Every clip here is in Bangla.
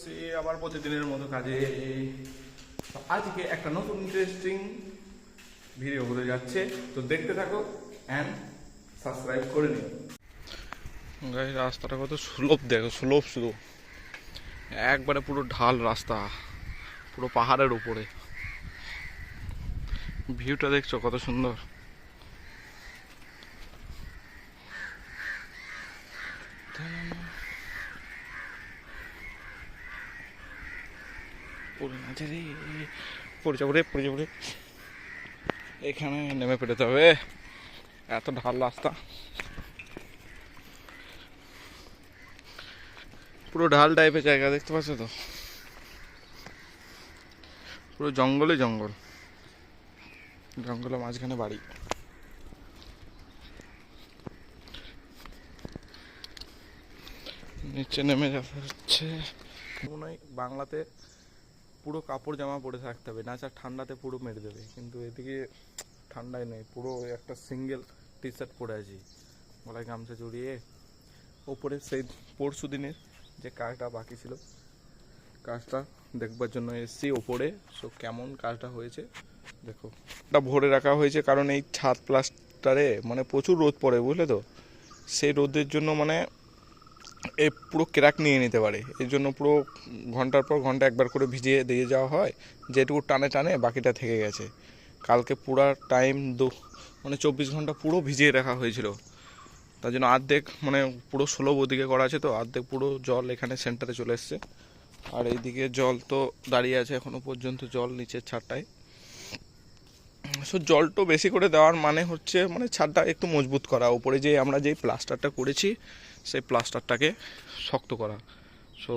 সে আবার প্রতিদিনের মতো কাজে আজকে একটা নতুন ইন্টারেস্টিং ভিডিও হতে যাচ্ছে। তো দেখতে থাকো অ্যান্ড সাবস্ক্রাইব করে নিও। রাস্তাটা কত সুলভ, দেখো সুলভ শুধু একবারে পুরো ঢাল রাস্তা, পুরো পাহাড়ের উপরে। ভিউটা দেখছ কত সুন্দর? পড়ে যাব রে, পড়ে যাব রে। এখানে নেমে পেরোতে হবে। এত ঢাল রাস্তা। পুরো ঢাল টাইপের জায়গা দেখতে পাচ্ছ তো? পুরো জঙ্গলে জঙ্গল। জঙ্গলের মাঝখানে বাড়ি। নিচে নেমে যাওয়া হচ্ছে। মনে হয় বাংলাতে পুরো কাপড় জামা পরে থাকতে হবে, না চার ঠান্ডাতে পুরো মেরে দেবে। কিন্তু এদিকে ঠান্ডায় নেই, পুরো একটা সিঙ্গেল টি শার্ট পরে আছি। গলায় গামছা জড়িয়ে, ওপরে সেই পরশু দিনের যে কাজটা বাকি ছিল, কাজটা দেখবার জন্য এসেছি ওপরে। সো কেমন কাজটা হয়েছে, দেখো। এটা ভরে রাখা হয়েছে কারণ এই ছাদ প্লাস্টারে মানে প্রচুর রোদ পড়ে, বুঝলে তো? সেই রোদের জন্য মানে এ পুরো ক্র্যাক নিয়ে নিতে পারে। এর জন্য পুরো ঘণ্টার পর ঘণ্টা একবার করে ভিজিয়ে দিয়ে যাওয়া হয়। যেটুকু টানে টানে বাকিটা থেকে গেছে। কালকে পুরো টাইম দু মানে চব্বিশ ঘণ্টা পুরো ভিজিয়ে রাখা হয়েছিল। তার জন্য অর্ধেক মানে পুরো ষোলো ওদিকে করা আছে তো অর্ধেক পুরো জল এখানে সেন্টারে চলে এসছে। আর এইদিকে জল তো দাঁড়িয়ে আছে এখনও পর্যন্ত, জল নিচের ছাদটায়। সো জলটো বেশি করে দেওয়ার মানে হচ্ছে মানে ছাদটা একটু মজবুত করা। উপরে যে আমরা যেই প্লাস্টারটা করেছি, সেই প্লাস্টারটাকে শক্ত করা। সো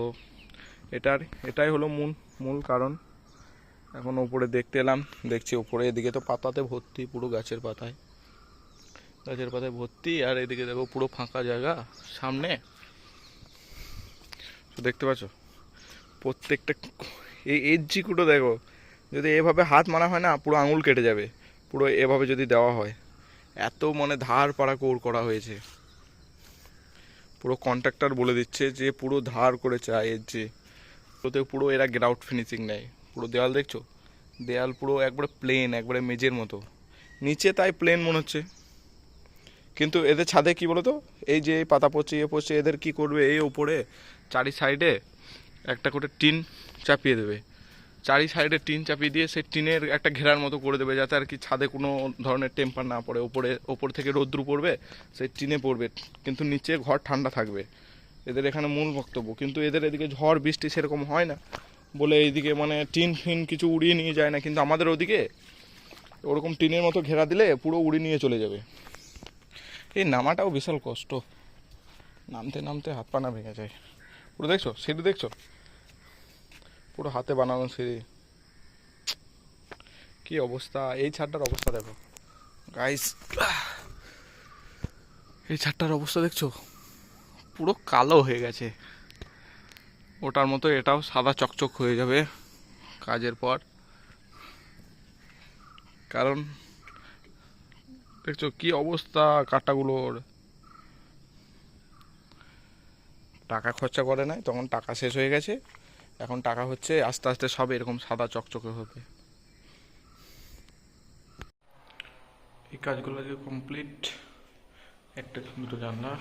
এটার, এটাই হলো মূল মূল কারণ। এখন ওপরে দেখতে এলাম, দেখছি ওপরে এদিকে তো পাতাতে ভর্তি, পুরো গাছের পাতায়। গাছের পাতায় ভর্তি, আর এদিকে দেখো পুরো ফাঁকা জায়গা, সামনে। দেখতে পাচ্ছ? প্রত্যেকটা এই জিকুটো দেখো যদি এভাবে হাত মারা হয় না, পুরো আঙুল কেটে যাবে। পুরো এভাবে যদি দেওয়া হয়। এত মানে ধার পাড়া কোর করা হয়েছে। পুরো কন্ট্রাক্টর বলে দিচ্ছে যে, পুরো ধার করে চায় এর যে। ওতে পুরো এরা গ্রাউট ফিনিশিং নেয়। পুরো দেওয়াল দেখছ? দেওয়াল পুরো একবারে প্লেন একবারে মেজের মতো। নিচে তাই প্লেন মনে হচ্ছে। কিন্তু এদের ছাদে কি বলতো? এই যে পাতা পড়ছে ইয়ে পড়ছে এদের কি করবে? এই ওপরে, চারি সাইডে একটা করে টিন চাপিয়ে দেবে। চারি সাইডে টিন চাপিয়ে দিয়ে সেই টিনের একটা ঘেরার মতো করে দেবে, যাতে আর কি ছাদে কোনো ধরনের টেম্পার না পড়ে। ওপরে ওপর থেকে রোদ্রু পড়বে, সেই টিনে পড়বে, কিন্তু নিচে ঘর ঠান্ডা থাকবে। এদের এখানে মূল বক্তব্য। কিন্তু এদের এদিকে ঝড়, বৃষ্টি সেরকম হয় না বলে এইদিকে মানে টিন ফিন কিছু উড়িয়ে নিয়ে যায় না, কিন্তু আমাদের ওদিকে ওরকম টিনের মতো ঘেরা দিলে পুরো উড়িয়ে নিয়ে চলে যাবে। এই নামাটাও বিশাল কষ্ট। নামতে নামতে হাত পানা ভেঙে যায়। পুরো দেখছ? সিঁড়ি দেখছ? পুরো হাতে বানানো সিঁড়ি। কি অবস্থা? এই ছাদটার অবস্থা দেখো। গাইস এই ছাদটার অবস্থা দেখছ? পুরো কালো হয়ে গেছে। ওটার মতো এটাও সাদা চকচক হয়ে যাবে কাজের পর। কারণ, দেখছ কি অবস্থা কাটাগুলোর? টাকা খরচা করে নাই, তখন টাকা শেষ হয়ে গেছে। এখন টাকা হচ্ছে, আস্তে আস্তে সব এরকম সাদা চকচকে হবে। এই কাজগুলো আজকে কমপ্লিট একটা দুটো জানলা।